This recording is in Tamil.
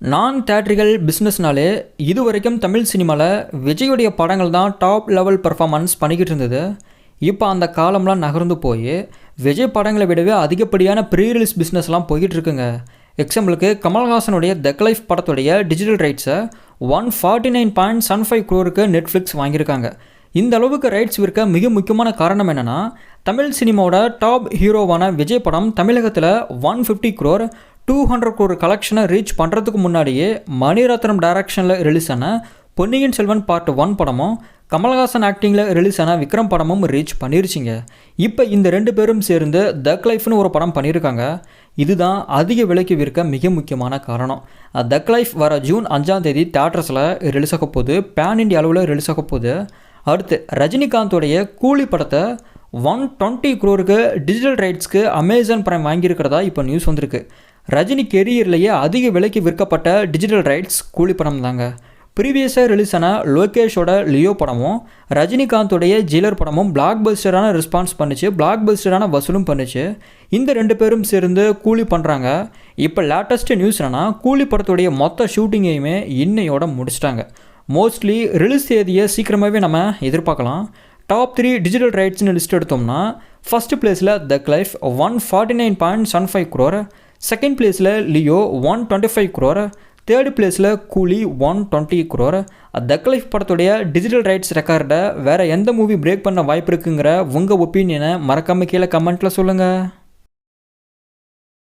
நான் தேட்ரிக்கல் பிஸ்னஸ்னாலே இது வரைக்கும் தமிழ் சினிமாவில் விஜயுடைய படங்கள் தான் டாப் லெவல் பர்ஃபார்மன்ஸ் பண்ணிக்கிட்டு இருந்தது. இப்போ அந்த காலம்லாம் நகர்ந்து போய் விஜய் படங்களை விடவே அதிகப்படியான ப்ரீ ரிலீஸ் பிஸ்னஸ்லாம் போய்கிட்டு இருக்குங்க. எக்ஸாம்பிளுக்கு கமல்ஹாசனுடைய தெக் லைஃப் படத்துடைய digital ரைட்ஸை one forty nine point seven five க்ரோருக்கு Netflix வாங்கியிருக்காங்க. இந்த அளவுக்கு ரைட்ஸ் விற்க மிக முக்கியமான காரணம் என்னென்னா தமிழ் சினிமாவோட டாப் ஹீரோவான விஜய் படம் தமிழகத்தில் one fifty crore two hundred crore கலெக்ஷனை reach பண்ணுறதுக்கு முன்னாடியே மணிரத்னம் டைரக்ஷனில் ரிலீஸ் ஆன பொன்னியின் செல்வன் பார்ட் ஒன் படமும் கமல்ஹாசன் ஆக்டிங்கில் ரிலீஸ் ஆன விக்ரம் படமும் ரீச் பண்ணிருச்சிங்க. இப்போ இந்த ரெண்டு பேரும் சேர்ந்து தக் லைஃப்னு ஒரு படம் பண்ணியிருக்காங்க இதுதான் அதிக விலைக்கு விற்க மிக முக்கியமான காரணம். தக் லைஃப் வர ஜூன் அஞ்சாம் தேதி தேட்டர்ஸில் ரிலீஸ் ஆக போகுது. பேன் இண்டியா அளவில் ரிலீஸ் ஆக போகுது. அடுத்து ரஜினிகாந்தோடைய கூலி படத்தை ஒன் டுவெண்ட்டி க்ரோருக்கு டிஜிட்டல் ரைட்ஸ்க்கு அமேசான் பிரைம் வாங்கியிருக்கிறதா இப்போ நியூஸ் வந்திருக்கு. ரஜினி கெரியர்லேயே அதிக விலைக்கு விற்கப்பட்ட டிஜிட்டல் ரைட்ஸ் கூலி படம் தாங்க. ப்ரீவியஸாக ரிலீஸ் ஆன லோகேஷோட லியோ படமும் ரஜினிகாந்தோடைய ஜெயிலர் படமும் பிளாக் பஸ்டரான ரெஸ்பான்ஸ் பண்ணிச்சு பிளாக் பஸ்டரான வசூலும் பண்ணுச்சு. இந்த ரெண்டு பேரும் சேர்ந்து கூலி பண்ணுறாங்க இப்போ லேட்டஸ்ட்டு நியூஸ் என்னென்னா கூலி படத்துடைய மொத்த ஷூட்டிங்கையுமே இன்னையோட முடிச்சிட்டாங்க. மோஸ்ட்லி ரிலீஸ் தேதியை சீக்கிரமாகவே நம்ம எதிர்பார்க்கலாம். டாப் த்ரீ டிஜிட்டல் ரைட்ஸ்னு லிஸ்ட் எடுத்தோம்னா ஃபஸ்ட் பிளேஸில் thug life one forty nine point seven five crore second பிளேஸில் Leo one twenty five crore third பிளேஸில் Coolie one twenty crore thug life படத்துடைய டிஜிட்டல் ரைட்ஸ் ரெக்கார்டை வேறு எந்த மூவி பிரேக் பண்ண வாய்ப்பு இருக்குங்கிற உங்கள் ஒப்பீனியனை மறக்காமல் கீழே கமெண்ட்டில் சொல்லுங்கள்